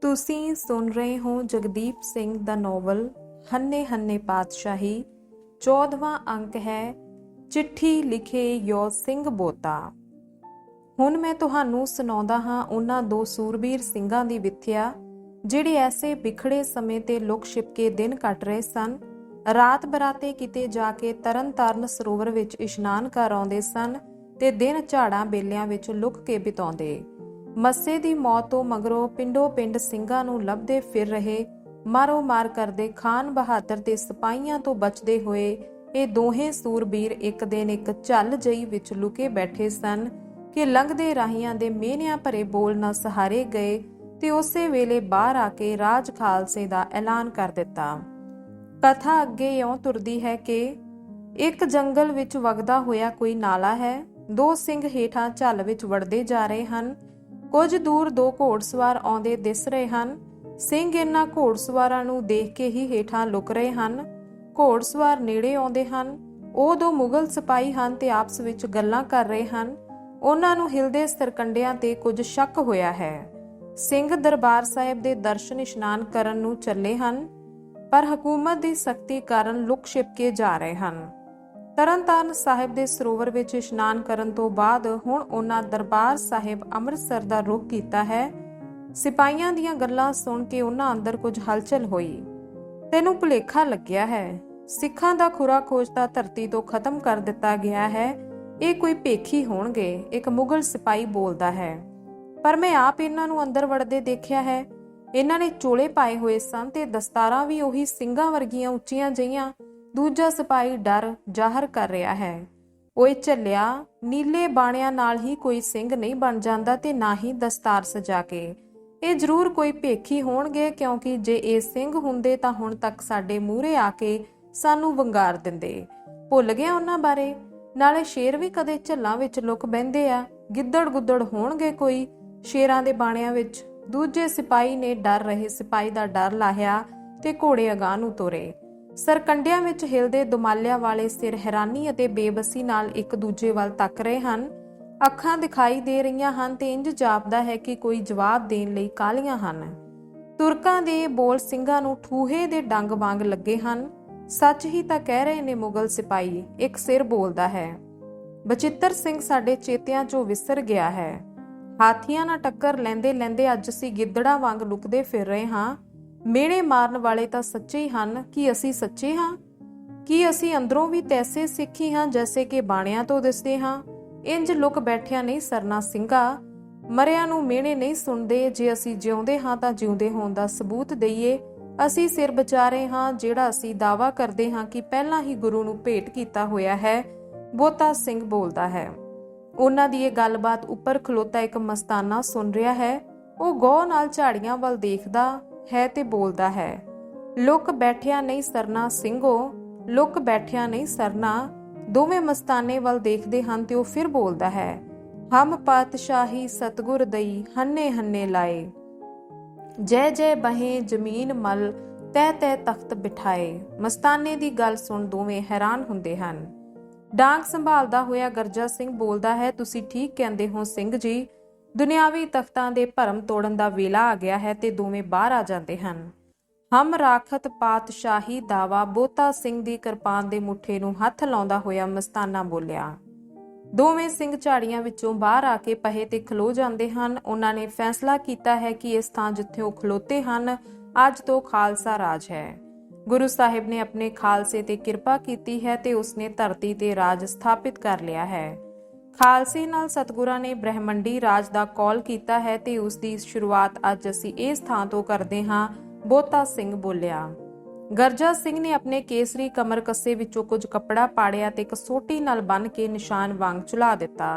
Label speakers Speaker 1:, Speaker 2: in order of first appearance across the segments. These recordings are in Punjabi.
Speaker 1: ਤੁਸੀਂ ਸੁਣ ਰਹੇ ਹੋ ਜਗਦੀਪ ਸਿੰਘ ਦਾ ਨੋਵਲ, ਹੰਨੇ ਹੰਨੇ ਪਾਤਸ਼ਾਹੀ। 14ਵਾਂ ਅੰਕ ਹੈ, ਚਿੱਠੀ ਲਿਖੇ ਯੋ ਸਿੰਘ ਬੋਤਾ। ਹੁਣ ਮੈਂ ਤੁਹਾਨੂੰ ਸੁਣਾਉਂਦਾ ਹਾਂ ਉਹਨਾਂ ਦੋ ਸੂਰਬੀਰ ਸਿੰਘਾਂ ਦੀ ਵਿਥਿਆ, ਜਿਹੜੇ ਐਸੇ ਵਿਖੜੇ ਸਮੇਂ ਤੇ ਲੁਕ ਛਿਪ ਕੇ ਦਿਨ ਕੱਟ ਰਹੇ ਸਨ। ਰਾਤ ਬਰਾਤੇ ਕਿਤੇ ਜਾ ਕੇ ਤਰਨਤਾਰਨ ਸਰੋਵਰ ਵਿੱਚ ਇਸ਼ਨਾਨ ਕਰ ਆਉਂਦੇ ਸਨ ਤੇ ਦਿਨ ਝਾੜਾਂ ਬੇਲਿਆਂ ਵਿੱਚ ਲੁਕ ਕੇ ਬਿਤਾਉਂਦੇ। ਮੱਸੇ ਦੀ ਮੌਤ ਤੋਂ ਮਗਰੋਂ ਪਿੰਡੋ ਪਿੰਡ ਸਿੰਘਾਂ ਨੂੰ ਲੱਭਦੇ ਫਿਰ ਰਹੇ ਮਾਰੋ ਮਾਰ ਕਰਦੇ ਖਾਨ ਬਹਾਦਰ ਤੇ ਸਿਪਾਹੀਆਂ ਤੋਂ ਬਚਦੇ ਹੋਏ, ਇਹ ਦੋਹੇ ਸੂਰਬੀਰ ਇੱਕ ਦਿਨ ਇੱਕ ਝੱਲ ਜਈ ਵਿੱਚ ਲੁਕੇ ਬੈਠੇ ਸਨ ਕਿ ਲੰਘਦੇ ਰਾਹੀਆਂ ਦੇ ਮਿਹਨਿਆਂ ਭਰੇ ਬੋਲ ਨਾਲ ਸਹਾਰੇ ਗਏ ਤੇ ਉਸੇ ਵੇਲੇ ਬਾਹਰ ਆ ਕੇ ਰਾਜ ਖਾਲਸੇ ਦਾ ਐਲਾਨ ਕਰ ਦਿੱਤਾ। ਕਥਾ ਅੱਗੇ ਇਉਂ ਤੁਰਦੀ ਹੈ ਕਿ ਇੱਕ ਜੰਗਲ ਵਿੱਚ ਵਗਦਾ ਹੋਇਆ ਕੋਈ ਨਾਲਾ ਹੈ, ਦੋ ਸਿੰਘ ਹੇਠਾਂ ਝੱਲ ਵਿੱਚ ਵੜਦੇ ਜਾ ਰਹੇ ਹਨ ਕੁਝ ਦੂਰ ਦੋ ਘੋੜਸਵਾਰ ਆਉਂਦੇ ਦਿਸ ਰਹੇ ਹਨ। ਸਿੰਘ ਇਹਨਾਂ ਘੋੜਸਵਾਰਾਂ ਨੂੰ ਦੇਖ ਕੇ ਹੀ ਹੇਠਾਂ ਲੁਕ ਰਹੇ ਹਨ। ਘੋੜਸਵਾਰ ਨੇੜੇ ਆਉਂਦੇ ਹਨ। ਉਹ ਦੋ ਮੁਗਲ ਸਿਪਾਹੀ ਹਨ ਤੇ ਆਪਸ ਵਿੱਚ ਗੱਲਾਂ ਕਰ ਰਹੇ ਹਨ। ਉਹਨਾਂ ਨੂੰ ਹਿਲਦੇ ਸਰਕੰਡਿਆਂ ਤੇ ਕੁਝ ਸ਼ੱਕ ਹੋਇਆ ਹੈ। ਸਿੰਘ ਦਰਬਾਰ ਸਾਹਿਬ ਦੇ ਦਰਸ਼ਨ ਇਸ਼ਨਾਨ ਕਰਨ ਨੂੰ ਚੱਲੇ ਹਨ, ਪਰ ਹਕੂਮਤ ਦੀ ਸਖਤੀ ਕਾਰਨ ਲੁਕ ਛਿਪ ਕੇ ਜਾ ਰਹੇ ਹਨ। ਤਰਨਤਾਰਨ ਸਾਹਿਬ ਦੇ ਸਰੋਵਰ ਵਿੱਚ ਇਸ਼ਨਾਨ ਕਰਨ ਤੋਂ ਬਾਅਦ ਹੁਣ ਉਹਨਾਂ ਦਰਬਾਰ ਸਾਹਿਬ ਅੰਮ੍ਰਿਤਸਰ ਦਾ ਰੁਖ ਕੀਤਾ ਹੈ। ਸਿਪਾਹੀਆਂ ਦੀਆਂ ਗੱਲਾਂ ਸੁਣ ਕੇ ਉਹਨਾਂ ਅੰਦਰ ਕੁਝ ਹਲਚਲ ਹੋਈ। ਤੈਨੂੰ ਭੁਲੇਖਾ ਲੱਗਿਆ ਹੈ। ਸਿੱਖਾਂ ਦਾ ਖੁਰਾ ਖੋਜ ਤਾਂ ਧਰਤੀ ਤੋਂ ਖਤਮ ਕਰ ਦਿੱਤਾ ਗਿਆ ਹੈ। ਇਹ ਕੋਈ ਭੇਖੀ ਹੋਣਗੇ, ਇੱਕ ਮੁਗਲ ਸਿਪਾਹੀ ਬੋਲਦਾ ਹੈ। ਪਰ ਮੈਂ ਆਪ ਇਹਨਾਂ ਨੂੰ ਅੰਦਰ ਵੜਦੇ ਦੇਖਿਆ ਹੈ। ਇਹਨਾਂ ਨੇ ਚੋਲੇ ਪਾਏ ਹੋਏ ਸਨ ਤੇ ਦਸਤਾਰਾਂ ਵੀ ਉਹੀ ਸਿੰਘਾਂ ਵਰਗੀਆਂ ਉੱਚੀਆਂ ਜਈਆਂ ਦੂਜਾ ਸਿਪਾਹੀ ਡਰ ਜ਼ਾਹਰ ਕਰ ਰਿਹਾ ਹੈ। ਓਏ ਝੱਲਿਆ, ਨੀਲੇ ਬਾਣਿਆਂ ਨਾਲ ਹੀ ਕੋਈ ਸਿੰਘ ਨਹੀਂ ਬਣ ਜਾਂਦਾ ਤੇ ਨਾ ਹੀ ਦਸਤਾਰ ਸਜਾ ਕੇ। ਇਹ ਜ਼ਰੂਰ ਕੋਈ ਭੇਖੀ ਹੋਣਗੇ ਕਿਉਂਕਿ ਜੇ ਇਹ ਸਿੰਘ ਹੁੰਦੇ ਤਾਂ ਹੁਣ ਤੱਕ ਸਾਡੇ ਮੂਹਰੇ ਆ ਕੇ ਸਾਨੂੰ ਵੰਗਾਰ ਦਿੰਦੇ। ਭੁੱਲ ਗਿਆ ਉਹਨਾਂ ਬਾਰੇ? ਨਾਲੇ ਸ਼ੇਰ ਵੀ ਕਦੇ ਝੱਲਾਂ ਵਿੱਚ ਲੁਕ ਬੈੰਦੇ ਆ। ਗਿੱਦੜ ਗੁੱਦੜ ਹੋਣਗੇ ਕੋਈ? ਸ਼ੇਰਾਂ ਦੇ ਬਾਣਿਆਂ ਵਿੱਚ ਦੂਜੇ ਸਿਪਾਹੀ ਨੇ ਡਰ ਰਹੇ ਸਿਪਾਹੀ ਦਾ ਡਰ ਲਾਹਿਆ ਤੇ ਘੋੜੇ ਅਗਾਹ ਨੂੰ ਤੋਰੇ। ਸਰਕੰਡਿਆਂ ਵਿੱਚ ਹਿਲਦੇ ਦੁਮਾਲਿਆਂ ਵਾਲੇ ਸਿਰ ਹੈਰਾਨੀ ਅਤੇ ਬੇਬਸੀ ਨਾਲ ਇੱਕ ਦੂਜੇ ਵੱਲ ਤੱਕ ਰਹੇ ਹਨ। ਅੱਖਾਂ ਦਿਖਾਈ ਦੇ ਰਹੀਆਂ ਹਨ ਤੇ ਇੰਜ ਜਾਪਦਾ ਹੈ ਕਿ ਕੋਈ ਜਵਾਬ ਦੇਣ ਲਈ ਕਾਲੀਆਂ ਹਨ। ਤੁਰਕਾਂ ਦੇ ਬੋਲ ਸਿੰਘਾਂ ਨੂੰ ਠੂਹੇ ਦੇ ਡੰਗ ਵਾਂਗ ਲੱਗੇ ਹਨ। ਸੱਚ ਹੀ ਤਾਂ ਕਹਿ ਰਹੇ ਨੇ ਮੁਗਲ ਸਿਪਾਹੀ, ਇੱਕ ਸਿਰ ਬੋਲਦਾ ਹੈ। ਬਚਿੱਤਰ ਸਿੰਘ ਸਾਡੇ ਚੇਤਿਆਂ 'ਚੋਂ ਵਿਸਰ ਗਿਆ ਹੈ। ਹਾਥੀਆਂ ਨਾਲ ਟੱਕਰ ਲੈਂਦੇ ਲੈਂਦੇ ਅੱਜ ਅਸੀਂ ਗਿੱਦੜਾਂ ਵਾਂਗ ਲੁਕਦੇ ਫਿਰ ਰਹੇ ਹਾਂ। ਮੇੜੇ ਮਾਰਨ ਵਾਲੇ ਤਾਂ ਸੱਚੇ ਹੀ ਹਨ, ਕਿ ਅਸੀਂ ਸੱਚੇ ਹਾਂ? ਕੀ ਅਸੀਂ ਅੰਦਰੋਂ ਵੀ ਤੈਸੇ ਸਿੱਖੀ ਹਾਂ ਜੈਸੇ ਕਿ ਬਾਣਿਆਂ ਤੋਂ ਦਿਸਦੇ ਹਾਂ? ਇੰਜ ਲੁਕ ਬੈਠਿਆ ਨਹੀਂ ਸਰਨਾ ਸਿੰਘਾ, ਮਰਿਆਂ ਨੂੰ ਮਿਹਣੇ ਨਹੀਂ ਸੁਣਦੇ, ਜੇ ਅਸੀਂ ਜਿਉਂਦੇ ਹਾਂ ਤਾਂ ਜਿਉਂਦੇ ਹੋਣ ਦਾ ਸਬੂਤ ਦਈਏ। ਅਸੀਂ ਸਿਰ ਵਿਚਾਰੇ ਹਾਂ, ਜਿਹੜਾ ਅਸੀਂ ਦਾਵਾ ਕਰਦੇ ਹਾਂ ਕਿ ਪਹਿਲਾਂ ਹੀ ਗੁਰੂ ਨੂੰ ਭੇਟ ਕੀਤਾ ਹੋਇਆ ਹੈ ਬੋਤਾ ਸਿੰਘ ਬੋਲਦਾ ਹੈ। ਉਹਨਾਂ ਦੀ ਇਹ ਗੱਲਬਾਤ ਉੱਪਰ ਖਲੋਤਾ ਇੱਕ ਮਸਤਾਨਾ ਸੁਣ ਰਿਹਾ ਹੈ। ਉਹ ਗੌ ਨਾਲ ਝਾੜੀਆਂ ਵੱਲ ਦੇਖਦਾ ਹੈ ਤੇ ਬੋਲਦਾ ਹੈ। ਲੁਕ ਬੈਠਿਆ ਨਹੀਂ ਸਰਨਾ ਸਿੰਘੋ, ਲੁਕ ਬੈਠਿਆ ਨਹੀਂ ਸਰਨਾ। ਦੋਵੇਂ ਮਸਤਾਨੇ ਵੱਲ ਦੇਖਦੇ ਹਨ ਤੇ ਉਹ ਫਿਰ ਬੋਲਦਾ ਹੈ, ਹਮ ਪਾਤਸ਼ਾਹੀ ਸਤਗੁਰ ਦਈ ਹੰਨੇ ਹੰਨੇ ਲਾਏ। ਜੈ ਜੈ ਬਹੇ ਜ਼ਮੀਨ ਮਲ, ਤੈ ਤੈ ਤਖਤ ਬਿਠਾਏ। ਮਸਤਾਨੇ ਦੀ ਗੱਲ ਸੁਣ ਦੋਵੇਂ ਹੈਰਾਨ ਹੁੰਦੇ ਹਨ। ਡਾਂਗ ਸੰਭਾਲਦਾ ਹੋਇਆ ਗਰਜਾ ਸਿੰਘ ਬੋਲਦਾ ਹੈ, ਤੁਸੀਂ ਠੀਕ ਕਹਿੰਦੇ ਹੋ ਸਿੰਘ ਜੀ ਦੁਨਿਆਵੀ ਤਖਤਾਂ ਦੇ ਭਰਮ ਤੋੜਨ ਦਾ ਵੇਲਾ ਆ ਗਿਆ ਹੈ ਤੇ ਦੋਵੇਂ ਬਾਹਰ ਆ ਜਾਂਦੇ ਹਨ। ਹਮ ਰਾਖਤ ਪਾਤਸ਼ਾਹੀ ਦਾਵਾ ਬੋਤਾ ਸਿੰਘ ਦੀ ਕਿਰਪਾਨ ਦੇ ਮੁੱਠੇ ਨੂੰ ਹੱਥ ਲਾਉਂਦਾ ਹੋਇਆ ਮਸਤਾਨਾ ਬੋਲਿਆ, ਦੋਵੇਂ ਸਿੰਘ ਝਾੜੀਆਂ ਵਿੱਚੋਂ ਬਾਹਰ ਆ ਕੇ ਪਹੇ ਤੇ ਖਲੋ ਜਾਂਦੇ ਹਨ। ਉਹਨਾਂ ਨੇ ਫੈਸਲਾ ਕੀਤਾ ਹੈ ਕਿ ਇਸ ਥਾਂ ਜਿੱਥੇ ਉਹ ਖਲੋਤੇ ਹਨ, ਅੱਜ ਤੋਂ ਖਾਲਸਾ ਰਾਜ ਹੈ। ਗੁਰੂ ਸਾਹਿਬ ਨੇ ਆਪਣੇ ਖਾਲਸੇ ਤੇ ਕਿਰਪਾ ਕੀਤੀ ਹੈ ਤੇ ਉਸਨੇ ਧਰਤੀ ਤੇ ਰਾਜ ਸਥਾਪਿਤ ਕਰ ਲਿਆ ਹੈ। ਖਾਲਸੇ ਨਾਲ ਸਤਗੁਰਾਂ ਨੇ ਬ੍ਰਹਮੰਡੀ ਰਾਜ ਦਾ ਕੌਲ ਕੀਤਾ ਹੈ ਤੇ ਉਸ ਦੀ ਸ਼ੁਰੂਆਤ ਅੱਜ ਅਸੀਂ ਇਸ ਥਾਂ ਤੋਂ ਕਰਦੇ ਹਾਂ, ਬੋਤਾ ਸਿੰਘ ਬੋਲਿਆ। ਗਰਜਾ ਸਿੰਘ ਨੇ ਆਪਣੇ ਕੇਸਰੀ ਕਮਰ ਕੱਸੇ ਵਿੱਚੋਂ ਕੁਝ ਕੱਪੜਾ ਪਾੜਿਆ ਤੇ ਕਸੋਟੀ ਨਾਲ ਬੰਨ ਕੇ ਨਿਸ਼ਾਨ ਵਾਂਗ ਚੁਲਾ ਦਿੱਤਾ।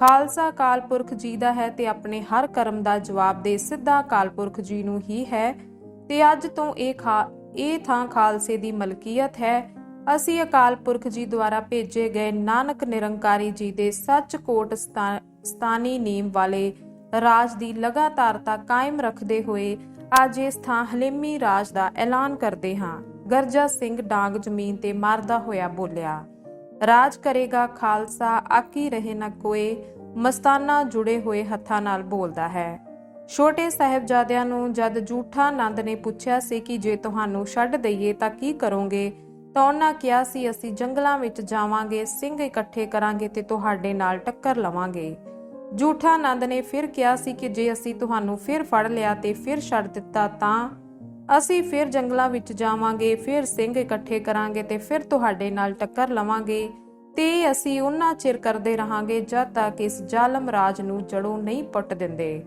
Speaker 1: ਖਾਲਸਾ ਕਾਲਪੁਰਖ ਜੀ ਦਾ ਹੈ ਤੇ ਆਪਣੇ ਹਰ ਕਰਮ ਦਾ ਜਵਾਬ ਦੇ ਸਿੱਧਾ ਕਾਲਪੁਰਖ ਜੀ ਨੂੰ ਹੀ ਹੈ ਤੇ ਅੱਜ ਤੋਂ ਇਹ ਖਾ, ਇਹ ਥਾਂ ਖਾਲਸੇ ਦੀ ਮਲਕੀਅਤ ਹੈ ਅਸੀਂ ਅਕਾਲ ਪੁਰਖ ਜੀ ਦੁਆਰਾ ਭੇਜੇ ਗਏ ਨਾਨਕ ਨਿਰੰਕਾਰੀ ਜੀ ਦੇ ਸੱਚ ਕੋਟ ਨੀਮ ਵਾਲੇ ਰਾਜ ਦੀ ਲਗਾਤਾਰਤਾ ਕਾਇਮ ਰੱਖਦੇ ਹੋਏ ਅੱਜ ਇਸ ਥਾਂ ਹਲੇਮੀ ਰਾਜ ਦਾ ਐਲਾਨ ਕਰਦੇ ਹਾਂ। ਗਰਜਾ ਸਿੰਘ ਡਾਂਗ ਜ਼ਮੀਨ ਤੇ ਮਾਰਦਾ ਹੋਇਆ ਬੋਲਿਆ, ਰਾਜ ਕਰੇਗਾ ਖਾਲਸਾ, ਆਕੀ ਰਹੇ ਨਾ ਕੋਏ, ਮਸਤਾਨਾ ਜੁੜੇ ਹੋਏ ਹੱਥਾਂ ਨਾਲ ਬੋਲਦਾ ਹੈ। ਛੋਟੇ ਸਾਹਿਬਜ਼ਾਦਿਆਂ ਨੂੰ ਜਦ ਜੂਠਾ ਆਨੰਦ ਨੇ ਪੁੱਛਿਆ ਸੀ ਕਿ ਜੇ ਤੁਹਾਨੂੰ ਛੱਡ ਦਈਏ ਤਾਂ ਕੀ ਕਰੋਗੇ ਤਾਂ ਉਹਨਾਂ ਕਿਹਾ ਸੀ, ਅਸੀਂ ਜੰਗਲਾਂ ਵਿੱਚ ਜਾਵਾਂਗੇ, ਸਿੰਘ ਇਕੱਠੇ ਕਰਾਂਗੇ ਤੇ ਤੁਹਾਡੇ ਨਾਲ ਟੱਕਰ ਲਵਾਂਗੇ। ਜੂਠਾ ਆਨੰਦ ਨੇ ਫਿਰ ਕਿਹਾ ਸੀ ਕਿ ਜੇ ਅਸੀਂ ਤੁਹਾਨੂੰ ਫਿਰ ਫੜ ਲਿਆ ਤੇ ਫਿਰ ਛੱਡ ਦਿੱਤਾ ਤਾਂ ਅਸੀਂ ਫਿਰ ਜੰਗਲਾਂ ਵਿੱਚ ਜਾਵਾਂਗੇ, ਫਿਰ ਸਿੰਘ ਇਕੱਠੇ ਕਰਾਂਗੇ ਤੇ ਫਿਰ ਤੁਹਾਡੇ ਨਾਲ ਟੱਕਰ ਲਵਾਂਗੇ ਤੇ ਅਸੀਂ ਉਹਨਾਂ ਚਿਰ ਕਰਦੇ ਰਹਾਂਗੇ ਜਦ ਤੱਕ ਇਸ ਜ਼ਾਲਮ ਰਾਜ ਨੂੰ ਜੜੋਂ ਨਹੀਂ ਪੁੱਟ ਦਿੰਦੇ।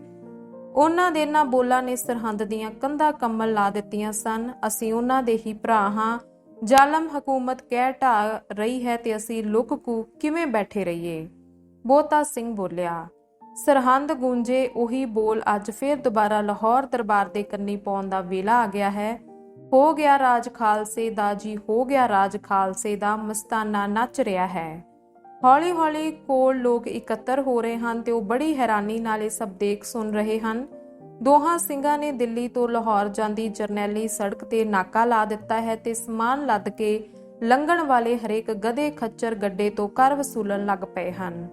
Speaker 1: ਉਹਨਾਂ ਦੇ ਇਹਨਾਂ ਬੋਲਾਂ ਨੇ ਸਰਹੰਦ ਦੀਆਂ ਕੰਧਾਂ ਕੰਮਲ ਲਾ ਦਿੱਤੀਆਂ ਸਨ। ਅਸੀਂ ਉਹਨਾਂ ਦੇ ਹੀ ਭਰਾ ਹਾਂ। ਜ਼ਾਲਮ ਹਕੂਮਤ ਕਹਿ ਢਾ ਰਹੀ ਹੈ ਤੇ ਅਸੀਂ ਲੁਕ ਕੁ ਕਿਵੇਂ ਬੈਠੇ ਰਹੀਏ? ਬੋਤਾ ਸਿੰਘ ਬੋਲਿਆ, ਸਰਹੰਦ ਗੂੰਜੇ ਉਹੀ ਬੋਲ ਅੱਜ ਫੇਰ ਦੁਬਾਰਾ ਲਾਹੌਰ ਦਰਬਾਰ ਦੇ ਕੰਨੀ ਪਾਉਣ ਦਾ ਵੇਲਾ ਆ ਗਿਆ ਹੈ। ਹੋ ਗਿਆ ਰਾਜ ਖਾਲਸੇ ਦਾ ਜੀ, ਹੋ ਗਿਆ ਰਾਜ ਖਾਲਸੇ ਦਾ ਮਸਤਾਨਾ ਨੱਚ ਰਿਹਾ ਹੈ। ਹੌਲੀ ਹੌਲੀ ਕੋਲ ਲੋਕ ਇਕੱਤਰ ਹੋ ਰਹੇ ਹਨ ਤੇ ਉਹ ਬੜੀ ਹੈਰਾਨੀ ਨਾਲ ਇਹ ਸਭ ਦੇਖ ਸੁਣ ਰਹੇ ਹਨ। ਦੋਹਾਂ ਸਿੰਘਾਂ ਨੇ ਦਿੱਲੀ ਤੋਂ ਲਾਹੌਰ ਜਾਂਦੀ ਜਰਨੈਲੀ ਸੜਕ ਤੇ ਨਾਕਾ ਲਾ ਦਿੱਤਾ ਹੈ ਤੇ ਸਮਾਨ ਲੱਦ ਕੇ ਲੰਘਣ ਵਾਲੇ ਹਰੇਕ ਗਧੇ ਖੱਚਰ ਗੱਡੇ ਤੋਂ ਕਰ ਵਸੂਲਣ ਲੱਗ ਪਏ ਹਨ।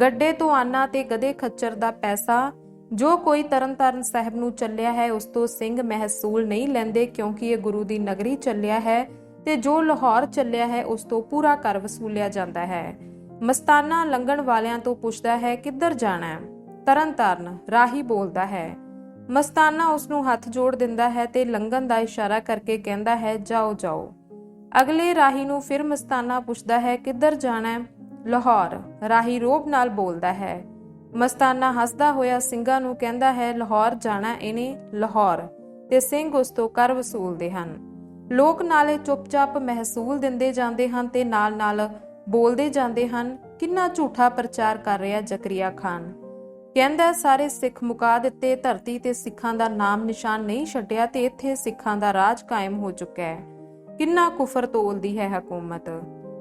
Speaker 1: ਗੱਡੇ ਤੋਂ ਆਨਾ ਤੇ ਗਧੇ ਖੱਚਰ ਦਾ ਪੈਸਾ ਜੋ ਕੋਈ ਤਰਨਤਾਰਨ ਸਾਹਿਬ ਨੂੰ ਚੱਲਿਆ ਹੈ, ਉਸ ਤੋਂ ਸਿੰਘ ਮਹਿਸੂਲ ਨਹੀਂ ਲੈਂਦੇ ਕਿਉਂਕਿ ਇਹ ਗੁਰੂ ਦੀ ਨਗਰੀ ਚੱਲਿਆ ਹੈ ਤੇ ਜੋ ਲਾਹੌਰ ਚੱਲਿਆ ਹੈ, ਉਸ ਤੋਂ ਪੂਰਾ ਕਰ ਵਸੂਲਿਆ ਜਾਂਦਾ ਹੈ। ਮਸਤਾਨਾ ਲੰਘਣ ਵਾਲਿਆਂ ਤੋਂ ਪੁੱਛਦਾ ਹੈ, ਕਿੱਧਰ ਜਾਣਾ ਹੈ? ਤਰਨਤਾਰਨ ਰਾਹੀ ਬੋਲਦਾ ਹੈ ਮਸਤਾਨਾ ਉਸ ਨੂੰ ਹੱਥ ਜੋੜ ਦਿੰਦਾ ਹੈ ਤੇ ਲੰਘਣ ਦਾ ਇਸ਼ਾਰਾ ਕਰਕੇ ਕਹਿੰਦਾ ਹੈ, ਜਾਓ ਜਾਓ। ਅਗਲੇ ਰਾਹੀ ਨੂੰ ਫਿਰ ਮਸਤਾਨਾ ਪੁੱਛਦਾ ਹੈ, ਕਿੱਧਰ ਜਾਣਾ ਹੈ? ਲਾਹੌਰ। ਰਾਹੀ ਰੋਬ ਨਾਲ ਬੋਲਦਾ ਹੈ। ਮਸਤਾਨਾ ਹੱਸਦਾ ਹੋਇਆ ਸਿੰਘਾਂ ਨੂੰ ਕਹਿੰਦਾ ਹੈ, ਲਾਹੌਰ ਜਾਣਾ ਇਹਨੇ ਲਾਹੌਰ। ਤੇ ਸਿੰਘ ਉਸ ਤੋਂ ਕਰ ਵਸੂਲਦੇ ਹਨ। ਲੋਕ ਨਾਲੇ ਚੁੱਪਚਾਪ ਮਹਿਸੂਲ ਦਿੰਦੇ ਜਾਂਦੇ ਹਨ ਤੇ ਨਾਲ-ਨਾਲ ਬੋਲਦੇ ਜਾਂਦੇ ਹਨ, ਕਿੰਨਾ ਝੂਠਾ ਪ੍ਰਚਾਰ ਕਰ ਰਿਹਾ ਜ਼ਕਰੀਆ ਖਾਨ। ਕਹਿੰਦਾ ਸਾਰੇ ਸਿੱਖ ਮੁਕਾ ਦਿੱਤੇ, ਧਰਤੀ ਤੇ ਸਿੱਖਾਂ ਦਾ ਨਾਮ ਨਿਸ਼ਾਨ ਨਹੀਂ ਛੱਡਿਆ ਤੇ ਇੱਥੇ ਸਿੱਖਾਂ ਦਾ ਰਾਜ ਕਾਇਮ ਹੋ ਚੁੱਕਾ ਹੈ। ਕਿੰਨਾ ਕੁਫਰ ਤੋਲਦੀ ਹੈ ਹਕੂਮਤ।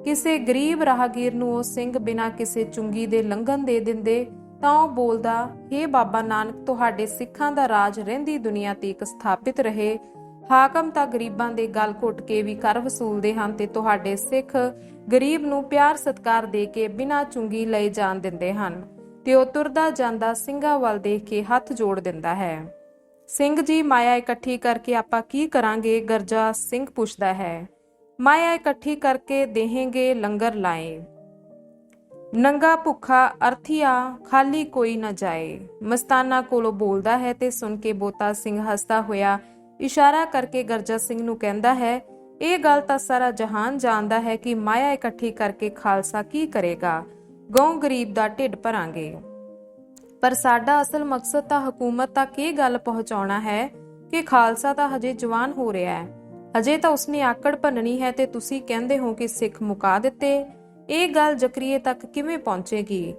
Speaker 1: ਕਿਸੇ ਗਰੀਬ ਰਾਹਗੀਰ ਨੂੰ ਉਹ ਸਿੰਘ ਬਿਨਾਂ ਕਿਸੇ ਚੁੰਗੀ ਦੇ ਲੰਘਣ ਦੇ ਦਿੰਦੇ, ਤਾਂ ਉਹ ਬੋਲਦਾ हे ਬਾਬਾ ਨਾਨਕ, ਤੁਹਾਡੇ ਸਿੱਖਾਂ ਦਾ ਰਾਜ ਰਹਿੰਦੀ ਦੁਨੀਆ ਤੇ ਇੱਕ ਸਥਾਪਿਤ ਰਹੇ। ਹਾਕਮ ਤਾਂ ਗਰੀਬਾਂ ਦੇ ਗਲ ਘੁੱਟ ਕੇ ਵੀ ਕਰ ਵਸੂਲਦੇ ਹਨ ਤੇ ਤੁਹਾਡੇ ਸਿੱਖ ਗਰੀਬ ਨੂੰ ਪਿਆਰ ਸਤਕਾਰ ਦੇ ਕੇ ਬਿਨਾਂ ਚੁੰਗੀ ਲਏ ਜਾਣ ਦਿੰਦੇ ਹਨ। ਤੇ ਉਹ ਤੁਰਦਾ ਜਾਂਦਾ ਸਿੰਘਾਂ ਵੱਲ ਦੇਖ ਕੇ ਹੱਥ ਜੋੜ ਦਿੰਦਾ ਹੈ। ਸਿੰਘ ਜੀ, ਮਾਇਆ ਇਕੱਠੀ ਕਰਕੇ ਆਪਾਂ ਕੀ ਕਰਾਂਗੇ? ਗਰਜਾ ਸਿੰਘ ਪੁੱਛਦਾ ਹੈ। ਮਾਇਆ ਇਕੱਠੀ ਕਰਕੇ ਦੇਹੇਂਗੇ ਲੰਗਰ ਲਾਏ। ਨੰਗਾ ਭੁੱਖਾ ਅਰਥੀਆ, ਖਾਲੀ ਕੋਈ ਨਾ ਜਾਏ। ਮਸਤਾਨਾ ਕੋਲੋਂ ਬੋਲਦਾ ਹੈ ਤੇ ਸੁਣ ਕੇ ਬੋਤਾ ਸਿੰਘ ਹੱਸਦਾ ਹੋਇਆ ਇਸ਼ਾਰਾ ਕਰਕੇ ਗਰਜਾ ਸਿੰਘ ਨੂੰ ਕਹਿੰਦਾ ਹੈ, ਇਹ ਗੱਲ ਤਾਂ ਸਾਰਾ ਜਹਾਨ ਜਾਣਦਾ ਹੈ ਕਿ ਮਾਇਆ ਇਕੱਠੀ ਕਰਕੇ ਖਾਲਸਾ ਕੀ ਕਰੇਗਾ। ਗੌਂ ਗਰੀਬ ਦਾ ਢਿੱਡ ਭਰਾਂਗੇ। ਪਰ ਸਾਡਾ ਅਸਲ ਮਕਸਦ ਤਾਂ ਹਕੂਮਤ ਤੱਕ ਇਹ ਗੱਲ ਪਹੁੰਚਾਉਣਾ ਹੈ ਕਿ ਖਾਲਸਾ ਤਾਂ ਹਜੇ ਜਵਾਨ ਹੋ ਰਿਹਾ ਹੈ। ਹਜੇ ਤਾਂ ਉਸਨੇ ਆਕੜ ਭੰਨਣੀ ਹੈ ਤੇ ਤੁਸੀਂ ਕਹਿੰਦੇ ਹੋ ਕਿ ਸਿੱਖ ਮੁਕਾ ਦਿੱਤੇ। ਇਹ ਗੱਲ ਜ਼ਕਰੀਏ ਤੱਕ ਕਿਵੇਂ ਪਹੁੰਚੇਗੀ?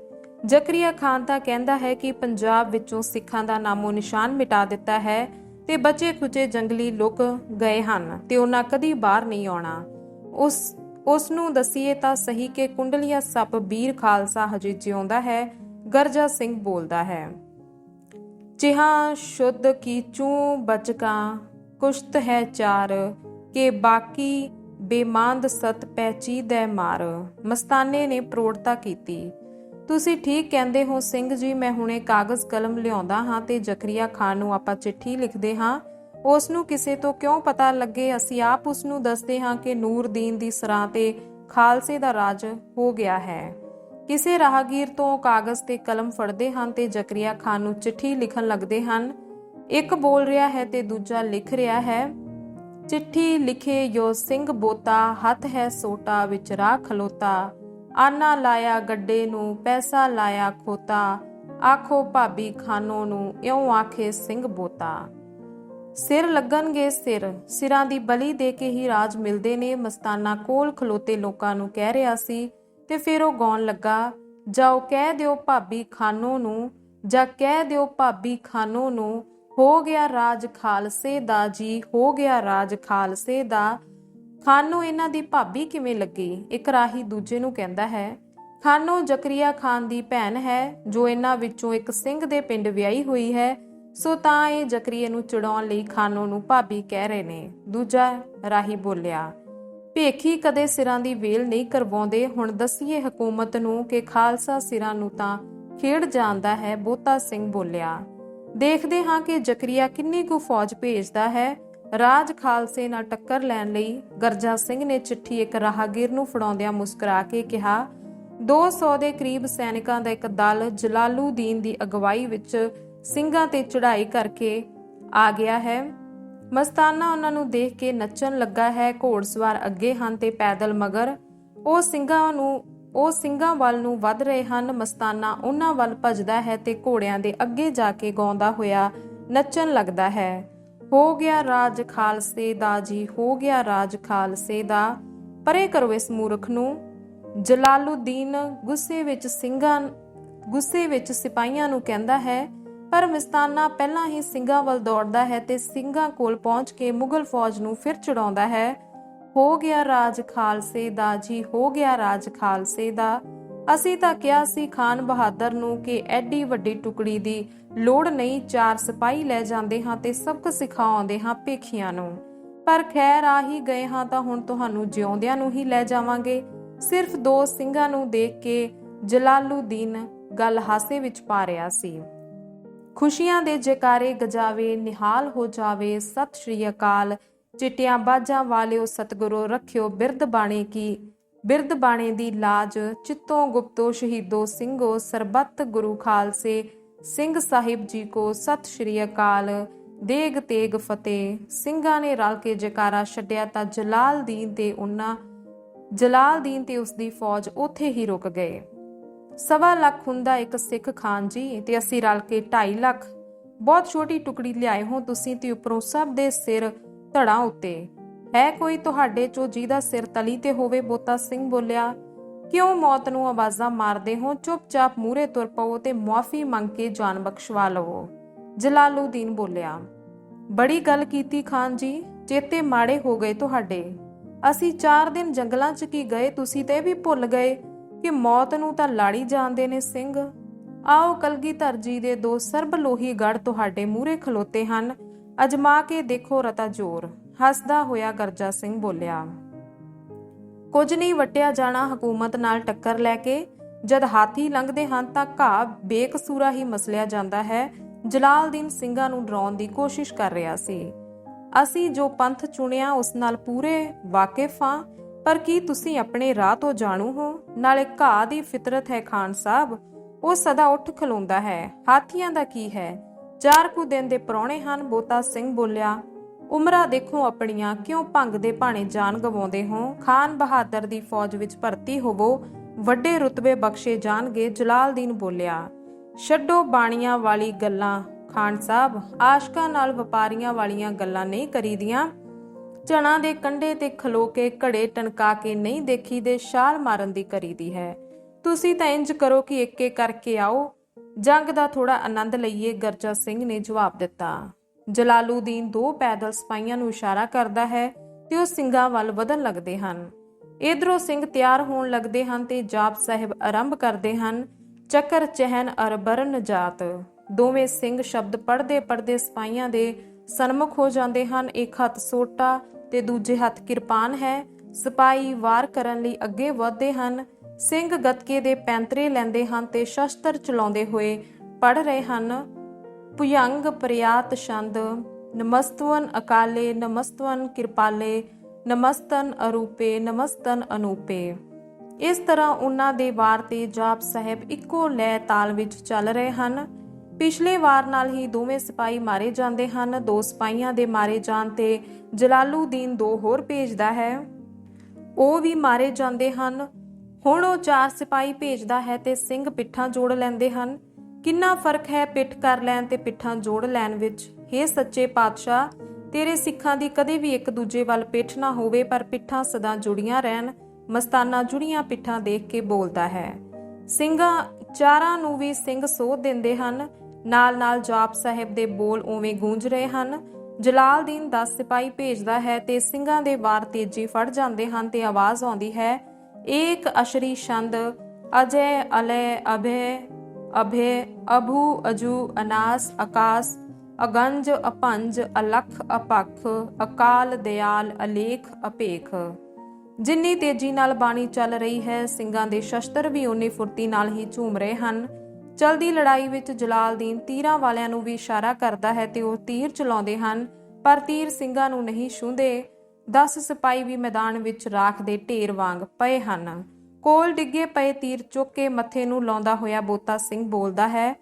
Speaker 1: ਜ਼ਕਰੀਆ ਖਾਨ ਤਾਂ ਕਹਿੰਦਾ ਹੈ ਕਿ ਪੰਜਾਬ ਵਿੱਚੋਂ ਸਿੱਖਾਂ ਦਾ ਨਾਮੋ ਨਿਸ਼ਾਨ ਮਿਟਾ ਦਿੱਤਾ ਹੈ ਤੇ ਬਚੇ ਖੁਚੇ ਜੰਗਲੀ ਲੋਕ ਗਏ ਹਨ ਤੇ ਉਹਨਾਂ ਕਦੀ ਬਾਹਰ ਨਹੀਂ ਆਉਣਾ। ਉਸ ਉਸ ਨੂੰ ਦਸੀਏ ਤਾਂ ਸਹੀ ਕਿ ਕੁੰਡਲੀਆ ਸੱਪ ਵੀਰ ਖਾਲਸਾ ਹਜੇ ਜਿਉਂਦਾ ਹੈ, ਗਰਜਾ ਸਿੰਘ ਬੋਲਦਾ ਹੈ। ਜਿਹਾਂ ਸ਼ੁੱਧ ਕੀ ਬਚਕਾ, ਕੁਸ਼ਤ ਹੈ ਚਾਰ, ਕੇ ਬਾਕੀ ਬੇਮਾਂਦ ਸਤ ਪਹਿਚੀਦੈ ਮਾਰ। ਮਸਤਾਨੇ ਨੇ ਪ੍ਰੋੜਤਾ ਕੀਤੀ। ਤੁਸੀਂ ਠੀਕ ਕਹਿੰਦੇ ਹੋ ਸਿੰਘ ਜੀ, ਮੈਂ ਹੁਣੇ ਕਾਗਜ਼ ਕਲਮ ਲਿਆਉਂਦਾ ਹਾਂ ਤੇ ਜ਼ਕਰੀਆ ਖਾਨ ਨੂੰ ਆਪਾਂ ਚਿੱਠੀ ਲਿਖਦੇ ਹਾਂ। ਉਸ ਨੂੰ ਕਿਸੇ ਤੋਂ ਕਿਉਂ ਪਤਾ ਲੱਗੇ? ਅਸੀਂ ਆਪ ਉਸ ਨੂੰ ਦੱਸਦੇ ਹਾਂ ਕਿ ਨੂਰਦੀਨ ਦੀ ਸਰਾਂ ਤੇ ਖਾਲਸੇ ਦਾ ਰਾਜ ਹੋ ਗਿਆ ਹੈ। ਕਿਸੇ ਰਾਹਗੀਰ ਤੋਂ ਕਾਗਜ਼ ਤੇ ਕਲਮ ਫੜਦੇ ਹਨ ਤੇ ਜ਼ਕਰੀਆ ਖਾਨ ਨੂੰ ਚਿੱਠੀ ਲਿਖਣ ਲੱਗਦੇ ਹਨ। ਇੱਕ ਬੋਲ ਰਿਹਾ ਹੈ ਤੇ ਦੂਜਾ ਲਿਖ ਰਿਹਾ ਹੈ, ਚਿੱਠੀ ਲਿਖੇ ਯੋ ਸਿੰਘ ਬੋਤਾ, ਹੱਥ ਹੈ ਸੋਟਾ, ਵਿੱਚ ਰਾਹ ਖਲੋਤਾ। ਆਨਾ ਲਾਇਆ ਗੱਡੇ ਨੂੰ, ਪੈਸਾ ਲਾਇਆ ਖੋਤਾ। ਆਖੋ ਭਾਬੀ ਖਾਨੋ ਨੂੰ, ਇਉਂ ਆਖੇ ਸਿੰਘ ਬੋਤਾ। ਸਿਰ ਲੱਗਣਗੇ ਸਿਰ। ਸਿਰਾਂ ਦੀ ਬਲੀ ਦੇ ਕੇ ਹੀ ਰਾਜ ਮਿਲਦੇ ਨੇ। ਮਸਤਾਨਾ ਕੋਲ ਖਲੋਤੇ ਲੋਕਾਂ ਨੂੰ ਕਹਿ ਰਿਹਾ ਸੀ, ਤੇ ਫਿਰ ਉਹ ਗਾਉਣ ਲੱਗਾ, ਜਾਓ ਕਹਿ ਦਿਓ ਭਾਬੀ ਖਾਨੋ ਨੂੰ, ਜਾਂ ਕਹਿ ਦਿਓ ਭਾਬੀ ਖਾਨੋ ਨੂੰ, ਹੋ ਗਿਆ ਰਾਜ ਖਾਲਸੇ ਦਾ ਜੀ, ਹੋ ਗਿਆ ਰਾਜ ਖਾਲਸੇ ਦਾ। ਖਾਨੋ ਇਹਨਾਂ ਦੀ ਭਾਬੀ ਕਿਵੇਂ ਲੱਗੀ? ਇੱਕ ਰਾਹੀ ਦੂਜੇ ਨੂੰ ਕਹਿੰਦਾ ਹੈ, ਖਾਨੋ ਜ਼ਕਰੀਆ ਖਾਨ ਦੀ ਭੈਣ ਹੈ, ਜੋ ਇਹਨਾਂ ਵਿੱਚੋਂ ਇੱਕ ਸਿੰਘ ਦੇ ਪਿੰਡ ਵਿਆਹੀ ਹੋਈ ਹੈ ਸੋ ਤਾਂ ਇਹ ਜ਼ਕਰੀਏ ਨੂੰ ਚੜਾਉਣ ਲਈ ਖਾਨੋ ਨੂੰ ਭਾਬੀ ਕਹਿ ਰਹੇ ਨੇ। ਦੂਜਾ ਰਾਹੀ ਬੋਲਿਆ, ਭੇਖੀ ਕਦੇ ਸਿਰਾਂ ਦੀ ਵੇਲ ਨਹੀਂ ਕਰਵਾਉਂਦੇ। ਹੁਣ ਦਸੀਏ ਹਕੂਮਤ ਨੂੰ ਕਿ ਖਾਲਸਾ ਸਿਰਾਂ ਨੂੰ ਤਾਂ ਖੇਡ ਜਾਂਦਾ ਹੈ, ਬੋਤਾ ਸਿੰਘ ਬੋਲਿਆ। ਦੇਖਦੇ ਹਾਂ ਕਿ ਜ਼ਕਰੀਆ ਕਿੰਨੀ ਕੁ ਫੌਜ ਭੇਜਦਾ ਹੈ। ਰਾਜ ਖਾਲਸੇ ਨਾਲ ਟੱਕਰ ਲੈਣ ਲਈ ਗਰਜਾ ਸਿੰਘ ਨੇ ਚਿੱਠੀ ਇੱਕ ਰਾਹਗੀਰ ਨੂੰ ਫੜਾਉਂਦਿਆਂ ਮੁਸਕਰਾ ਕੇ ਕਿਹਾ 200 ਦੇ ਕਰੀਬ ਸੈਨਿਕਾਂ ਦਾ ਇੱਕ ਦਲ ਜਲਾਲੂਦੀਨ ਦੀ ਅਗਵਾਈ ਵਿੱਚ ਸਿੰਘਾਂ ਤੇ ਚੜ੍ਹਾਈ ਕਰਕੇ ਆ ਗਿਆ ਹੈ। ਮਸਤਾਨਾ ਉਹਨਾਂ ਨੂੰ ਦੇਖ ਕੇ ਨੱਚਣ ਲੱਗਾ ਹੈ ਘੋੜਸਵਾਰ ਅੱਗੇ ਹਨ ਤੇ ਪੈਦਲ ਮਗਰ। ਉਹ ਸਿੰਘਾਂ ਨੂੰ, ਉਹ ਸਿੰਘਾਂ ਵੱਲ ਨੂੰ ਵੱਧ ਰਹੇ ਹਨ। ਮਸਤਾਨਾ ਉਹਨਾਂ ਵੱਲ ਭੱਜਦਾ ਹੈ ਤੇ ਘੋੜਿਆਂ ਦੇ ਅੱਗੇ ਜਾ ਕੇ ਗਾਉਂਦਾ ਹੋਇਆ ਨੱਚਣ ਲੱਗਦਾ ਹੈ। ਹੋ ਗਿਆ ਰਾਜ ਖਾਲਸੇ ਦਾ ਜੀ, ਹੋ ਗਿਆ ਰਾਜ ਖਾਲਸੇ ਦਾ। ਪਰੇ ਕਰੋ ਇਸ ਮੂਰਖ ਨੂੰ। ਜਲਾਲੂਦੀਨ ਗੁੱਸੇ ਵਿੱਚ ਸਿੰਘਾਂ, ਗੁੱਸੇ ਵਿੱਚ ਸਿਪਾਹੀਆਂ ਨੂੰ ਕਹਿੰਦਾ ਹੈ ਪਰ ਮਸਤਾਨਾ ਪਹਿਲਾਂ ਹੀ ਸਿੰਘਾਂ ਵੱਲ ਦੌੜਦਾ ਹੈ ਤੇ ਸਿੰਘਾਂ ਕੋਲ ਪਹੁੰਚ ਕੇ ਮੁਗਲ ਫੌਜ ਨੂੰ ਫਿਰ ਚੜਾਉਂਦਾ ਹੈ। ਹੋ ਗਿਆ ਰਾਜ ਖਾਲਸੇ ਦਾ ਜੀ, ਹੋ ਗਿਆ ਰਾਜ ਖਾਲਸੇ ਦਾ। ਅਸੀਂ ਤਾਂ ਕਿਹਾ ਸੀ ਖਾਨ ਬਹਾਦਰ ਨੂੰ ਕਿ ਐਡੀ ਵੱਡੀ ਟੁਕੜੀ ਦੀ ਲੋੜ ਨਹੀਂ, ਚਾਰ ਸਿਪਾਹੀ ਲੈ ਜਾਂਦੇ ਹਾਂ ਤੇ ਸਬਕ ਸਿਖਾਉਂਦੇ ਹਾਂ ਭੇਖੀਆਂ ਨੂੰ। ਪਰ ਖੈਰ ਆ ਹੀ ਗਏ ਹਾਂ ਤਾਂ ਹੁਣ ਤੁਹਾਨੂੰ ਜਿਉਂਦਿਆਂ ਨੂੰ ਹੀ ਲੈ ਜਾਵਾਂਗੇ। ਸਿਰਫ ਦੋ ਸਿੰਘਾਂ ਨੂੰ ਦੇਖ ਕੇ ਜਲਾਲੂਦੀਨ ਗੱਲ ਹਾਸੇ ਵਿੱਚ ਪਾ ਰਿਹਾ ਸੀ। ਖੁਸ਼ੀਆਂ ਦੇ ਜੈਕਾਰੇ ਗਜਾਵੇ, ਨਿਹਾਲ ਹੋ ਜਾਵੇ। ਸਤਿ ਸ਼੍ਰੀ ਅਕਾਲ। ਚਿੱਟੀਆਂ ਬਾਜਾਂ ਵਾਲਿਓ ਸਤਿਗੁਰੂ, ਰੱਖਿਓ ਬਿਰਧ ਬਾਣੇ ਕੀ। ਬਿਰਧ ਬਾਣੇ ਦੀ ਲਾਜ ਚਿੱਤੋਂ ਗੁਪਤੋ ਸ਼ਹੀਦੋ ਸਿੰਘੋ, ਸਰਬੱਤ ਗੁਰੂ ਖਾਲਸੇ। ਸਿੰਘ ਸਾਹਿਬ ਜੀ ਕੋ ਸਤਿ ਸ਼੍ਰੀ ਅਕਾਲ। ਦੇਗ ਤੇਗ ਫਤਿਹ। ਸਿੰਘਾਂ ਨੇ ਰਲ ਕੇ ਜੈਕਾਰਾ ਛੱਡਿਆ ਤਾਂ ਜਲਾਲਦੀਨ ਤੇ ਉਹਨਾਂ ਜਲਾਲਦੀਨ ਤੇ ਉਸ ਦੀ ਫੌਜ ਉੱਥੇ ਹੀ ਰੁਕ ਗਏ। ਸਵਾ ਲੱਖ ਹੁੰਦਾ ਇੱਕ ਸਿੱਖ ਖਾਨ ਜੀ ਤੇ ਅਸੀਂ ਰਲ ਕੇ 2.5 ਲੱਖ। ਬਹੁਤ ਛੋਟੀ ਟੁਕੜੀ ਲਿਆਏ ਹੋ ਤੁਸੀਂ ਤੇ ਉੱਪਰੋਂ ਸਭ ਦੇ ਸਿਰ ਧੜਾਂ ਉੱਤੇ। ਹੈ ਕੋਈ ਤੁਹਾਡੇ ਚੋਂ ਜਿਹਦਾ ਸਿਰ ਤਲੀ ਤੇ ਹੋਵੇ ਬੋਤਾ ਸਿੰਘ ਬੋਲਿਆ, ਕਿਉਂ ਮੌਤ ਨੂੰ ਆਵਾਜ਼ਾਂ ਮਾਰਦੇ ਹੋ? ਚੁੱਪਚਾਪ ਮੂਰੇ ਤੁਰ ਪਵੋ ਤੇ ਮੁਆਫੀ ਮੰਗ ਕੇ ਜਾਨ ਬਖਸ਼ਵਾ ਲਵੋ। ਜਲਾਲੂਦੀਨ ਬੋਲਿਆ, ਬੜੀ ਗੱਲ ਕੀਤੀ ਖਾਨ ਜੀ, ਚੇਤੇ ਮਾੜੇ ਹੋ ਗਏ ਤੁਹਾਡੇ। ਅਸੀਂ 4 ਦਿਨ ਜੰਗਲਾਂ 'ਚ ਕੀ ਗਏ, ਤੁਸੀਂ ਤੇ ਇਹ ਵੀ ਭੁੱਲ ਗਏ ਕਿ ਮੌਤ ਨੂੰ ਤਾਂ ਲਾੜੀ ਜਾਣਦੇ ਨੇ ਸਿੰਘ। ਆਓ ਕਲਗੀਧਰ ਜੀ ਦੇ ਦੋ ਸਰਬ ਲੋਹੀ ਗੜ ਤੁਹਾਡੇ ਮੂਹਰੇ ਖਲੋਤੇ ਹਨ। ਅਜਮਾ ਕੇ ਦੇਖੋ ਰਤਾ ਜੋਰ। ਹੱਸਦਾ ਹੋਇਆ ਗਰਜਾ ਸਿੰਘ ਬੋਲਿਆ, ਕੁਝ ਨਹੀਂ ਵਟਿਆ ਜਾਣਾ ਹਕੂਮਤ ਨਾਲ ਟੱਕਰ ਲੈ ਕੇ। ਜਦ ਹਾਥੀ ਲੰਘਦੇ ਹਨ ਤਾਂ ਘਾਹ ਬੇਕਸੂਰਾ ਹੀ ਮਸਲਿਆ ਜਾਂਦਾ ਹੈ। ਜਲਾਲਦੀਨ ਸਿੰਘਾਂ ਨੂੰ ਡਰਾਉਣ ਦੀ ਕੋਸ਼ਿਸ਼ ਕਰ ਰਿਹਾ ਸੀ। ਅਸੀਂ ਜੋ ਪੰਥ ਚੁਣਿਆ ਉਸ ਨਾਲ ਪੂਰੇ ਵਾਕਿਫ ਹਾਂ। ਪਰ ਕੀ ਤੁਸੀਂ ਆਪਣੇ ਰਾਹ ਤੋਂ ਜਾਣੂ ਹੋ? ਨਾਲੇ ਘਾਹ ਦੀ ਫਿਤਰਤ ਹੈ ਖਾਨ ਸਾਹਿਬ। ਉਹ ਸਦਾ ਉੱਠ ਖਲੋਂਦਾ ਹੈ। ਹਾਥੀਆਂ ਦਾ ਕੀ ਹੈ? ਚਾਰ ਕੁ ਦਿਨ ਦੇ ਪਰੌਣੇ ਹਨ, ਬੋਤਾ ਸਿੰਘ ਬੋਲਿਆ, ਉਮਰਾਂ ਦੇਖੋ ਆਪਣੀਆਂ, ਕਿਉਂ ਭੰਗ ਦੇ ਭਾਣੇ ਜਾਨ ਗਵਾਉਂਦੇ ਹੋ? ਖਾਨ ਬਹਾਦਰ ਦੀ ਫੌਜ ਵਿੱਚ ਭਰਤੀ ਹੋਵੋ, ਵੱਡੇ ਰੁਤਬੇ ਬਖਸ਼ੇ ਜਾਣਗੇ ਜਲਾਲਦੀਨ ਬੋਲਿਆ। ਛੱਡੋ ਬਾਣੀਆਂ ਵਾਲੀ ਗੱਲਾਂ, ਖਾਨ ਸਾਹਿਬ। ਆਸ਼ਕਾਂ ਨਾਲ ਵਪਾਰੀਆਂ ਵਾਲੀਆਂ ਗੱਲਾਂ ਨਹੀਂ ਕਰੀਦੀਆਂ। ਚਣਾ ਦੇ ਕੰਢੇ ਤੇ ਖਲੋ ਕੇ ਘੜੇ ਟਨਕਾ ਕੇ ਨਹੀਂ ਦੇਖੀ ਦੇ ਛਾਲ ਮਾਰਨ ਦੀ ਕਰੀਦੀ ਹੈ। ਤੁਸੀਂ ਤਾਂ ਇੰਜ ਕਰੋ ਕਿ ਇੱਕ ਇੱਕ ਕਰਕੇ ਆਓ। ਜੰਗ ਦਾ ਥੋੜਾ ਆਨੰਦ ਲਈਏ, ਗਰਜਾ ਸਿੰਘ ਨੇ ਜਵਾਬ ਦਿੱਤਾ। ਜਲਾਲੂਦੀਨ ਦੋ ਪੈਦਲ ਸਿਪਾਹੀਆਂ ਨੂੰ ਇਸ਼ਾਰਾ ਕਰਦਾ ਹੈ ਤੇ ਉਹ ਸਿੰਘਾਂ ਵੱਲ ਵਧਣ ਲੱਗਦੇ ਹਨ। ਇਧਰੋਂ ਸਿੰਘ ਤਿਆਰ ਹੋਣ ਲੱਗਦੇ ਹਨ ਤੇ ਜਾਪ ਸਾਹਿਬ ਆਰੰਭ ਕਰਦੇ ਹਨ। ਚੱਕਰ ਚਹਿਨ ਅਰ ਬਰਨ ਜਾਤ। ਦੋਵੇਂ ਸਿੰਘ ਸ਼ਬਦ ਪੜਦੇ ਪੜਦੇ ਸਿਪਾਹੀਆਂ ਦੇ ਸਨਮੁਖ ਹੋ ਜਾਂਦੇ ਹਨ। ਇੱਕ ਹੱਥ ਸੋਟਾ ਤੇ ਦੂਜੇ ਹੱਥ ਕਿਰਪਾਨ ਹੈ। ਸਿਪਾਹੀ ਵਾਰ ਕਰਨ ਲਈ ਅੱਗੇ ਵਧਦੇ ਹਨ। ਸਿੰਘ ਗਤਕੇ ਦੇ ਪੈਂਤਰੇ ਲੈਂਦੇ ਹਨ ਤੇ ਸ਼ਸਤਰ ਚਲਾਉਂਦੇ ਹੋਏ ਪੜ ਰਹੇ ਹਨ। ਭੁਯੰਗ ਪ੍ਰਿਆਤ ਛੰਦ, ਨਮਸਤਵਨ ਅਕਾਲੇ, ਨਮਸਤਵਨ ਕਿਰਪਾਲੇ, ਨਮਸਤਨ ਅਰੂਪੇ, ਨਮਸਤਨ ਅਨੂਪੇ। ਇਸ ਤਰ੍ਹਾਂ ਉਹਨਾਂ ਦੇ ਵਾਰ ਤੇ ਜਾਪ ਸਾਹਿਬ ਇੱਕੋ ਲੈ ਤਾਲ ਵਿੱਚ ਚੱਲ ਰਹੇ ਹਨ। ਪਿਛਲੇ ਵਾਰ ਨਾਲ ਹੀ ਦੋਵੇਂ ਸਿਪਾਹੀ ਮਾਰੇ ਜਾਂਦੇ ਹਨ। ਦੋ ਸਿਪਾਹੀਆਂ ਦੇ ਮਾਰੇ ਜਾਣ ਤੇ ਜਲਾਲੂਦੀਨ ਦੋ ਹੋਰ ਭੇਜਦਾ ਹੈ। ਉਹ ਵੀ ਮਾਰੇ ਜਾਂਦੇ ਹਨ। ਹੁਣ ਉਹ ਚਾਰ ਸਿਪਾਹੀ ਭੇਜਦਾ ਹੈ ਤੇ ਸਿੰਘ ਪਿੱਠਾਂ ਜੋੜ ਲੈਂਦੇ ਹਨ। ਕਿੰਨਾ ਫ਼ਰਕ ਹੈ ਪਿੱਠ ਕਰ ਲੈਣ ਤੇ ਪਿੱਠਾਂ ਜੋੜ ਲੈਣ ਵਿੱਚ? हे ਸੱਚੇ ਪਾਤਸ਼ਾਹ, ਤੇਰੇ ਸਿੱਖਾਂ ਦੀ ਕਦੇ ਵੀ ਇੱਕ ਦੂਜੇ ਵੱਲ ਪਿੱਠ ਨਾ ਹੋਵੇ, ਪਰ ਪਿੱਠਾਂ ਸਦਾ ਜੁੜੀਆਂ ਰਹਿਣ, ਮਸਤਾਨਾ ਜੁੜੀਆਂ ਪਿੱਠਾਂ ਦੇਖ ਕੇ ਬੋਲਦਾ ਹੈ। ਸਿੰਘਾਂ ਚਾਰਾਂ ਨੂੰ ਵੀ ਸਿੰਘ ਸੋਧ ਦਿੰਦੇ ਹਨ। ਨਾਲ-ਨਾਲ ਜਾਪ ਸਾਹਿਬ ਦੇ ਬੋਲ ਉਵੇਂ ਗੂੰਜ ਰਹੇ ਹਨ। ਜਲਾਲਦੀਨ 10 ਸਿਪਾਹੀ ਭੇਜਦਾ ਹੈ ਤੇ ਸਿੰਘਾਂ ਦੇ ਵਾਰ ਤੇਜ਼ੀ ਫੜ ਜਾਂਦੇ ਹਨ ਤੇ ਆਵਾਜ਼ ਆਉਂਦੀ ਹੈ, ਏਕ ਅਸ਼ਰੀ ਛੰਦ, ਅਜੈ ਅਲੈ, ਅਭੈ ਅਭੈ, ਅਭੂ, ਅਜੂ, ਅਨਾਸ ਆਕਾਸ ਅਗੰਜ, ਅਪੰਜ, ਅਲਖ, ਅਪਖ, ਅਕਾਲ, ਦਿਆਲ, ਅਲੇਖ, ਅਪੇਖ। ਜਿੰਨੀ ਤੇਜ਼ੀ ਨਾਲ ਬਾਣੀ ਚੱਲ ਰਹੀ ਹੈ, ਸਿੰਘਾਂ ਦੇ ਸ਼ਸਤਰ ਵੀ ਉਨੀ ਫੁਰਤੀ ਨਾਲ ਹੀ ਝੂਮ ਰਹੇ ਹਨ। ਚਲਦੀ ਲੜਾਈ ਵਿੱਚ ਜਲਾਲਦੀਨ ਤੀਰਾਂ ਵਾਲਿਆਂ ਨੂੰ ਵੀ ਇਸ਼ਾਰਾ ਕਰਦਾ ਹੈ ਤੇ ਉਹ ਤੀਰ ਚਲਾਉਂਦੇ ਹਨ, ਪਰ ਤੀਰ ਸਿੰਘਾਂ ਨੂੰ ਨਹੀਂ ਛੂੰਹਦੇ। 10 ਸਿਪਾਹੀ ਵੀ ਮੈਦਾਨ ਵਿੱਚ ਰਾਖ ਦੇ ਢੇਰ ਵਾਂਗ ਪਏ ਹਨ। ਕੋਲ ਡਿੱਗੇ ਪਏ ਤੀਰ ਚੁੱਕ ਕੇ ਮੱਥੇ ਨੂੰ ਲਾਉਂਦਾ ਹੋਇਆ ਬੋਤਾ ਸਿੰਘ ਬੋਲਦਾ ਹੈ,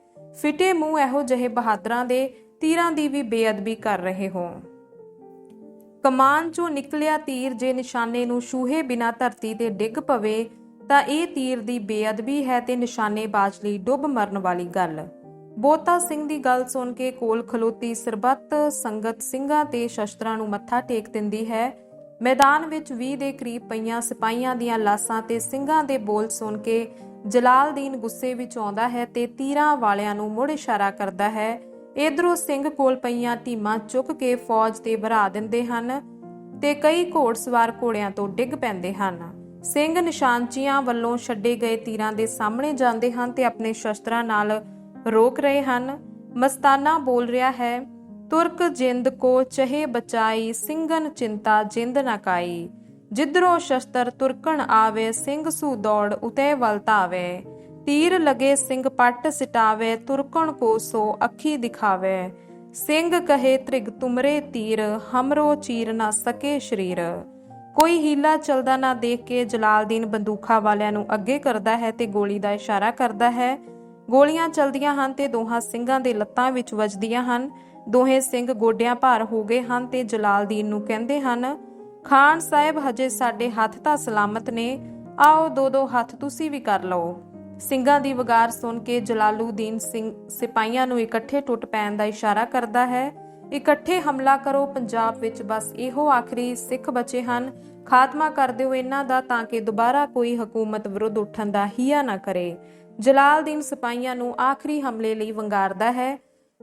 Speaker 1: ਫਿਟੇ ਮੂੰਹ ਇਹੋ ਜਿਹੇ ਬਹਾਦਰਾਂ ਦੇ, ਤੀਰਾਂ ਦੀ ਵੀ ਬੇਅਦਬੀ ਕਰ ਰਹੇ ਹੋ। ਕਮਾਨ ਚੋਂ ਨਿਕਲਿਆ ਤੀਰ ਜੇ ਨਿਸ਼ਾਨੇ ਨੂੰ ਛੂਹੇ ਬਿਨਾ ਧਰਤੀ ਤੇ ਡਿੱਗ ਪਵੇ ਤਾਂ ਇਹ ਤੀਰ ਦੀ ਬੇਅਦਬੀ ਹੈ ਤੇ ਨਿਸ਼ਾਨੇਬਾਜ਼ ਲਈ ਡੁੱਬ ਮਰਨ ਵਾਲੀ ਗੱਲ। ਬੋਤਾ ਸਿੰਘ ਦੀ ਗੱਲ ਸੁਣ ਕੇ ਕੋਲ ਖਲੋਤੀ ਸਰਬੱਤ ਸੰਗਤ ਸਿੰਘਾਂ ਤੇ ਸ਼ਸਤਰਾਂ ਨੂੰ ਮੱਥਾ ਟੇਕ ਦਿੰਦੀ ਹੈ। ਮੈਦਾਨ ਵਿੱਚ 20 ਦੇ ਕਰੀਬ ਪਈਆਂ ਸਿਪਾਹੀਆਂ ਦੀਆਂ ਲਾਸਾਂ ਤੇ ਸਿੰਘਾਂ ਦੇ ਬੋਲ ਸੁਣ ਕੇ ਜਲਾਲਦੀਨ ਗੁੱਸੇ ਵਿੱਚ ਆਉਂਦਾ ਹੈ ਤੇ ਤੀਰਾਂ ਵਾਲਿਆਂ ਨੂੰ ਮੁੜ ਇਸ਼ਾਰਾ ਕਰਦਾ ਹੈ। ਇਧਰੋਂ ਸਿੰਘ ਕੋਲ ਪਈਆਂ ਟੀਮਾਂ ਚੁੱਕ ਕੇ ਫੌਜ ਤੇ ਭਰਾ ਦਿੰਦੇ ਹਨ ਤੇ ਕਈ ਘੋੜਸਵਾਰ ਘੋੜਿਆਂ ਤੋਂ ਡਿੱਗ ਪੈਂਦੇ ਹਨ। ਸਿੰਘ ਨਿਸ਼ਾਨਚੀਆਂ ਵੱਲੋਂ ਛੱਡੇ ਗਏ ਤੀਰਾਂ ਦੇ ਸਾਹਮਣੇ ਜਾਂਦੇ ਹਨ ਤੇ ਆਪਣੇ ਸ਼ਸਤਰਾਂ ਨਾਲ ਰੋਕ ਰਹੇ ਹਨ। ਮਸਤਾਨਾ ਬੋਲ ਰਿਹਾ ਹੈ, ਤੁਰਕ ਜਿੰਦ ਕੋ ਚਹੇ ਬਚਾਈ, ਸਿੰਘਨ ਚਿੰਤਾ ਜਿੰਦ ਨਾ ਕਾਈ। ਜਿਧਰੋਂ ਸ਼ਸਤਰ ਤੁਰਕਣ ਆਵੇ, ਸਿੰਘ ਸੂ ਦੌੜ ਉਤੇ ਵਲ ਤੀਰ ਲਗੇ ਸਿੰਘ ਪੱਟ ਸਿਟਾਵੇ, ਤੁਰਕਣ ਕੋ ਸੋ ਅੱਖੀ ਦਿਖਾਵੇ। ਸਿੰਘ ਕਹੇ, ਤ੍ਰਿਗ ਤੁਮਰੇ ਤੀਰ, ਹਮਰੋ ਚੀਰ ਨਾ ਸਕੇ ਸ਼ਰੀਰ। ਕੋਈ ਹੀਲਾ ਚਲਦਾ ਨਾ ਦੇਖ ਕੇ ਜਲਾਲਦੀਨ ਬੰਦੂਖਾਂ ਵਾਲਿਆਂ ਨੂੰ ਅੱਗੇ ਕਰਦਾ ਹੈ ਤੇ ਗੋਲੀ ਦਾ ਇਸ਼ਾਰਾ ਕਰਦਾ ਹੈ। ਗੋਲੀਆਂ ਚਲਦੀਆਂ ਹਨ ਤੇ ਦੋਹਾਂ ਸਿੰਘਾਂ ਦੇ ਲੱਤਾਂ ਵਿੱਚ ਵੱਜਦੀਆਂ ਹਨ। ਦੋਹੇ ਸਿੰਘ ਗੋਡਿਆਂ ਭਾਰ ਹੋ ਗਏ ਹਨ ਤੇ ਜਲਾਲਦੀਨ ਨੂੰ ਕਹਿੰਦੇ ਹਨ, ਖਾਨ ਸਾਹਿਬ, ਹਜੇ ਸਾਡੇ ਹੱਥ ਤਾਂ ਸਲਾਮਤ ਨੇ। ਆਓ ਦੋ ਦੋ ਹੱਥ ਤੁਸੀਂ ਵੀ ਕਰ ਲਓ। ਸਿੰਘਾਂ ਦੀ ਵਗਾਰ ਸੁਣ ਕੇ ਜਲਾਲੂਦੀਨ ਸਿੰਘ ਸਿਪਾਹੀਆਂ ਨੂੰ ਇਕੱਠੇ ਟੁੱਟ ਪੈਣ ਦਾ ਇਸ਼ਾਰਾ ਕਰਦਾ ਹੈ। ਇਕੱਠੇ ਹਮਲਾ ਕਰੋ ਪੰਜਾਬ ਵਿੱਚ। ਬਸ ਇਹੋ ਆਖਰੀ ਸਿੱਖ ਬਚੇ ਹਨ। ਖਾਤਮਾ ਕਰ ਦਿਓ ਇਹਨਾਂ ਦਾ ਤਾਂ ਕਿ ਦੁਬਾਰਾ ਕੋਈ ਹਕੂਮਤ ਵਿਰੁੱਧ ਉੱਠਣ ਦਾ ਹੀਆ ਨਾ ਕਰੇ। ਜਲਾਲਦੀਨ ਸਿਪਾਹੀਆਂ ਨੂੰ ਆਖਰੀ ਹਮਲੇ ਲਈ ਵੰਗਾਰਦਾ ਹੈ।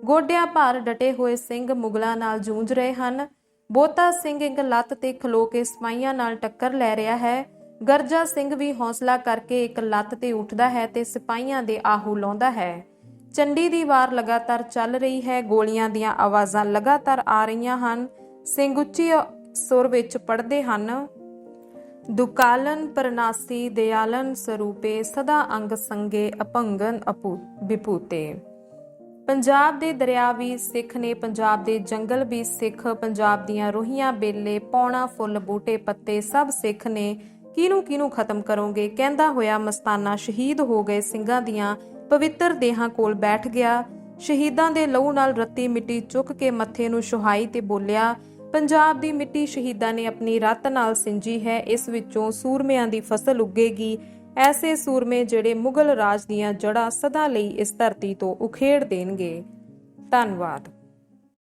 Speaker 1: ਗੋਡਿਆਂ ਭਾਰ ਡਟੇ ਹੋਏ ਸਿੰਘ ਮੁਗਲਾਂ ਨਾਲ ਜੂਝ ਰਹੇ ਹਨ। ਬੋਤਾ ਸਿੰਘ ਇੱਕ ਲੱਤ ਤੇ ਖਲੋ ਕੇ ਸਿਪਾਹੀਆਂ ਨਾਲ ਟੱਕਰ ਲੈ ਰਿਹਾ ਹੈ। ਗਰਜਾ ਸਿੰਘ ਵੀ ਹੌਸਲਾ ਕਰਕੇ ਇੱਕ ਲੱਤ ਤੇ ਉੱਠਦਾ ਹੈ ਤੇ ਸਿਪਾਹੀਆਂ ਦੇ ਆਹੂ ਲਾਉਂਦਾ ਹੈ। ਚੰਡੀ ਦੀ ਵਾਰ ਲਗਾਤਾਰ ਚੱਲ ਰਹੀ ਹੈ। ਗੋਲੀਆਂ ਦੀਆਂ ਆਵਾਜ਼ਾਂ ਲਗਾਤਾਰ ਆ ਰਹੀਆਂ ਹਨ। ਸਿੰਘ ਉੱਚੀ ਸੁਰ ਵਿੱਚ ਪੜਦੇ ਹਨ, ਦੁਕਾਲਨ ਪਰਨਾਸੀ ਦਿਆਲਨ ਸਰੂਪੇ ਸਦਾ ਅੰਗ ਸੰਗੇ ਅਪੰਗਨ ਅਪੂ ਵਿਪੂਤੇ ਪੰਜਾਬ ਦੇ ਦਰਿਆ ਵੀ ਸਿੱਖ ਨੇ, ਪੰਜਾਬ ਦੇ ਜੰਗਲ ਵੀ ਸਿੱਖ, ਪੰਜਾਬ ਦੀਆਂ ਰੋਹੀਆਂ ਬੇਲੇ, ਪੌਣਾ ਫੁੱਲ, ਬੂਟੇ ਪੱਤੇ ਸਭ ਸਿੱਖ ਨੇ। ਕਿਹਨੂੰ ਕਿਹਨੂੰ ਖਤਮ ਕਰੋਗੇ? ਕਹਿੰਦਾ ਹੋਇਆ ਮਸਤਾਨਾ ਸ਼ਹੀਦ ਹੋ ਗਏ ਸਿੰਘਾਂ ਦੀਆਂ। ਪਵਿੱਤਰ ਦੇਹਾਂ ਕੋਲ ਬੈਠ ਗਿਆ। ਸ਼ਹੀਦਾਂ ਦੇ ਲਹੂ ਨਾਲ ਰੱਤੀ ਮਿੱਟੀ ਚੁੱਕ ਕੇ ਮੱਥੇ ਨੂੰ ਸੁਹਾਈ ਤੇ ਬੋਲਿਆ, ਪੰਜਾਬ ਦੀ ਮਿੱਟੀ ਸ਼ਹੀਦਾਂ ਨੇ ਆਪਣੀ ਰੱਤ ਨਾਲ ਸਿੰਜੀ ਹੈ, ਇਸ ਵਿੱਚੋਂ ਸੂਰਮਿਆਂ ਦੀ ਫਸਲ ਉੱਗੇਗੀ। ਐਸੇ ਸੂਰਮੇ ਜਿਹੜੇ ਮੁਗਲ ਰਾਜ ਦੀਆਂ ਜੜ੍ਹਾਂ ਸਦਾ ਲਈ ਇਸ ਧਰਤੀ ਤੋਂ ਉਖੇੜ ਦੇਣਗੇ। ਧੰਨਵਾਦ।